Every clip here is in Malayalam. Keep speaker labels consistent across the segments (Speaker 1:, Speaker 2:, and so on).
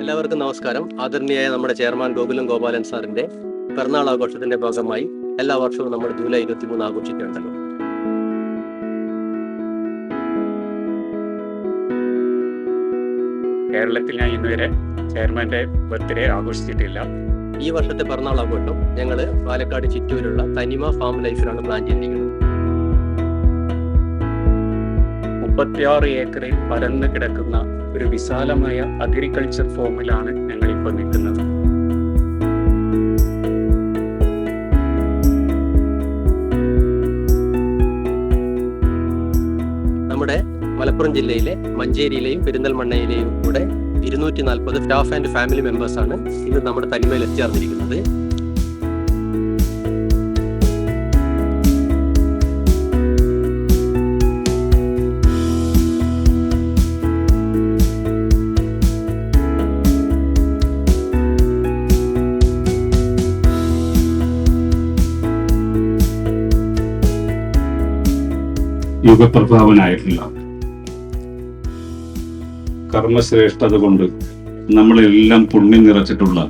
Speaker 1: എല്ലാവർക്കും നമസ്കാരം. ആദരണീയായ നമ്മുടെ ചെയർമാൻ ഗോകുലം ഗോപാലൻ സാറിന്റെ പിറന്നാൾ ആഘോഷത്തിന്റെ ഭാഗമായി എല്ലാ വർഷവും നമ്മൾ ജൂലൈ ഇരുപത്തിമൂന്ന് ആഘോഷിക്കുന്നുണ്ടല്ലോ
Speaker 2: കേരളത്തിൽ ഞാൻ ഇന്നുവരെ ചെയർമാന്റെ ബർത്ത്ഡേ ആഘോഷിച്ചിട്ടില്ല.
Speaker 1: ഈ വർഷത്തെ പിറന്നാൾ ആഘോഷം ഞങ്ങൾ പാലക്കാട് ചിറ്റൂരുള്ള തനിമ ഫാം ലൈഫിലാണ് പ്ലാൻ ചെയ്തിരിക്കുന്നത്.
Speaker 2: മുപ്പത്തിയാറ് ഏക്കറിൽ പരന്നു കിടക്കുന്ന ഒരു വിശാലമായ അഗ്രികൾച്ചർ ഫോമിലാണ് ഞങ്ങൾ ഇപ്പോൾ നിൽക്കുന്നത്.
Speaker 1: നമ്മുടെ മലപ്പുറം ജില്ലയിലെ മഞ്ചേരിയിലെയും പെരിന്തൽമണ്ണയിലെയും കൂടെ ഇരുന്നൂറ്റി നാൽപ്പത് സ്റ്റാഫ് ആൻഡ് ഫാമിലി മെമ്പേഴ്സാണ് ഇന്ന് നമ്മുടെ തനിമയിൽ എത്തിച്ചേർന്നിരിക്കുന്നത്.
Speaker 3: യുഗപ്രഭാവനായിട്ടുള്ള കർമ്മശ്രേഷ്ഠത കൊണ്ട് നമ്മളെല്ലാം പുണ്യം നിറച്ചിട്ടുള്ള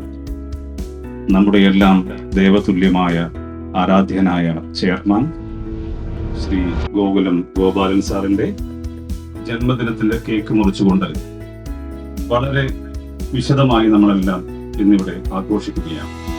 Speaker 3: നമ്മുടെ എല്ലാം ദേവതുല്യമായ ആരാധ്യനായ ചെയർമാൻ ശ്രീ ഗോകുലം ഗോപാലൻ സാറിന്റെ ജന്മദിനത്തിന്റെ കേക്ക് മുറിച്ചുകൊണ്ട് വളരെ വിശദമായി നമ്മളെല്ലാം ഇന്നിവിടെ ആഘോഷിക്കുകയാണ്.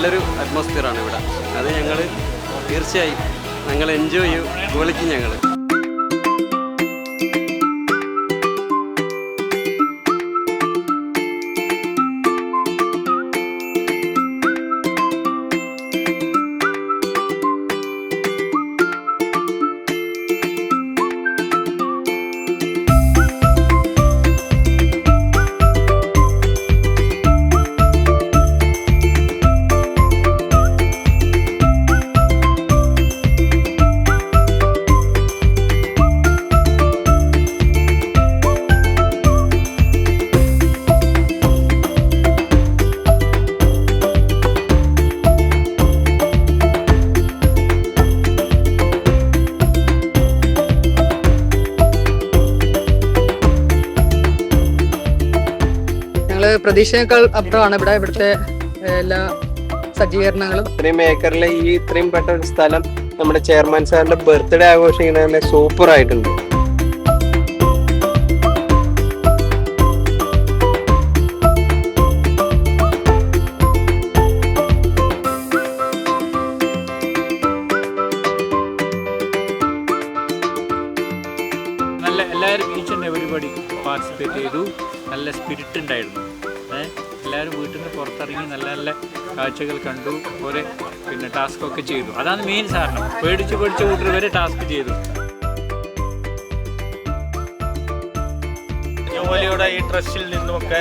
Speaker 4: നല്ലൊരു അറ്റ്മോസ്ഫിയറാണ് ഇവിടെ. അത് ഞങ്ങൾ തീർച്ചയായും ഞങ്ങൾ എൻജോയ് ചെയ്യും. ഗോളിക്കും ഞങ്ങൾ
Speaker 5: ഞങ്ങൾ പ്രതീക്ഷയേക്കാൾ അപ്പുറമാണ് ഇവിടെ ഇവിടുത്തെ എല്ലാ സജ്ജീകരണങ്ങളും.
Speaker 6: ഇത്രയും ഏക്കറിലെ ഈ ഇത്രയും പെട്ട ഒരു സ്ഥലം നമ്മുടെ ചെയർമാൻ സാറിന്റെ ബർത്ത്ഡേ ആഘോഷിക്കുന്ന സൂപ്പർ ആയിട്ടുണ്ട്
Speaker 7: നല്ല എല്ലാവരും ഈച്ച് ആൻഡ് എവരിബഡി പാർട്ടിസിപ്പേറ്റ് ചെയ്തു. നല്ല സ്പിരിറ്റ് ഉണ്ടായിരുന്നു. എല്ലാവരും വീട്ടിൽ നിന്ന് പുറത്തിറങ്ങി നല്ല നല്ല കാഴ്ചകൾ കണ്ടു. ഓരോ പിന്നെ ടാസ്ക് ഒക്കെ ചെയ്തു. അതാണ് മെയിൻ സാധനം പേടിച്ച് പേടിച്ച് കൂട്ടർ വരെ ടാസ്ക് ചെയ്തു.
Speaker 8: ജോലിയുടെ ഈ ട്രസ്റ്റിൽ നിന്നുമൊക്കെ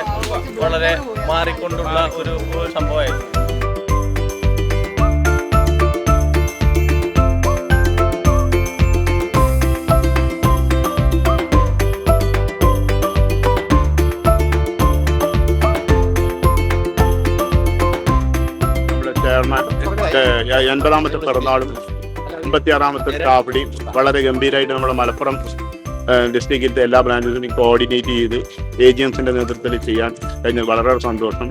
Speaker 8: വളരെ മാറിക്കൊണ്ടുള്ള ഒരു സംഭവമായിരുന്നു.
Speaker 9: എൺപതാമത്തെ പിറന്നാളും എൺപത്തിയാറാമത്തെ സ്റ്റാഫിടി വളരെ ഗംഭീരമായിട്ട് നമ്മുടെ മലപ്പുറം ഡിസ്ട്രിക്റ്റിലത്തെ എല്ലാ ബ്രാഞ്ചസിനെയും കോർഡിനേറ്റ് ചെയ്ത് എ ജി നേതൃത്വത്തിൽ ചെയ്യാൻ കഴിഞ്ഞ വളരെ സന്തോഷം.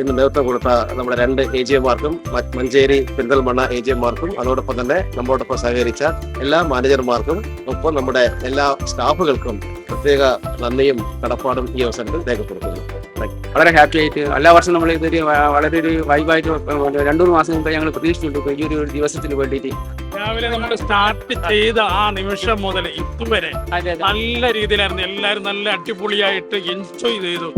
Speaker 1: ഇന്ന് നേതൃത്വം കൊടുത്ത നമ്മുടെ രണ്ട് എ ജി എമാർക്കും മഞ്ചേരി പെരിന്തൽമണ്ണ എ ജി എമാർക്കും അതോടൊപ്പം തന്നെ നമ്മളോടൊപ്പം സഹകരിച്ച എല്ലാ മാനേജർമാർക്കും ഒപ്പം നമ്മുടെ എല്ലാ സ്റ്റാഫുകൾക്കും പ്രത്യേക നന്ദിയും കടപ്പാടും ഈ അവസരത്തിൽ രേഖപ്പെടുത്തുന്നു.
Speaker 2: വളരെ ഹാപ്പി ആയിട്ട് എല്ലാ വർഷവും നമ്മൾ ഇതൊരു വളരെ ഒരു വൈബായിട്ട് രണ്ടു മൂന്ന് മാസം മുമ്പ് ഞങ്ങൾ പ്രതീക്ഷിച്ചിട്ടുണ്ട് ഈ ഒരു ദിവസത്തിന് വേണ്ടിയിട്ട്.
Speaker 8: രാവിലെ നമ്മൾ സ്റ്റാർട്ട് ചെയ്ത ആ നിമിഷം മുതൽ ഇതുവരെ നല്ല രീതിയിലായിരുന്നു. എല്ലാവരും നല്ല അടിപൊളിയായിട്ട് എൻജോയ് ചെയ്തു.